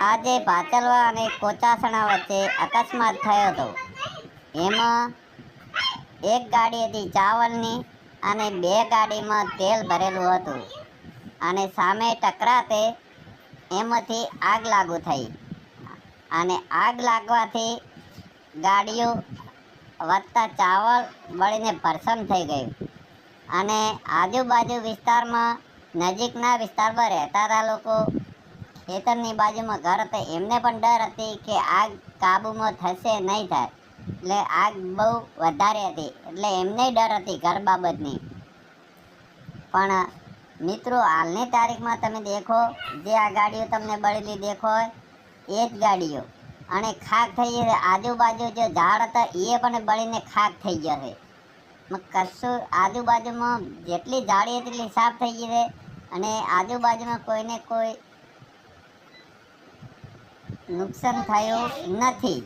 આજે ભાચલવા અને કોચાસણા વચ્ચે અકસ્માત થયો હતો. એમાં એક ગાડી હતી ચાવલની અને બે ગાડીમાં તેલ ભરેલું હતું અને સામે ટકરાતે એમાંથી આગ લાગુ થઈ. અને આગ લાગવાથી ગાડીઓ વધતા ચાવલ બળીને ભરસમ થઈ ગયું. અને આજુબાજુ વિસ્તારમાં નજીકના વિસ્તારમાં રહેતા હતા લોકો ખેતરની બાજુમાં ઘર હતા. એમને પણ ડર હતી કે આગ કાબૂમાં થશે નહીં થાય. એટલે આગ બહુ વધારે હતી. એટલે એમને ડર હતી ઘર બાબતની. પણ મિત્રો, હાલની તારીખમાં તમે દેખો, જે આ ગાડીઓ તમને બળેલી દેખો એ જ ગાડીઓ. અને ખાક થઈ જશે આજુબાજુ જે ઝાડ હતા, એ પણ બળીને ખાક થઈ જશે કશું આજુબાજુમાં જેટલી ઝાડી એટલી સાફ થઈ છે. અને આજુબાજુમાં કોઈને કોઈ નુકસાન થયું નથી.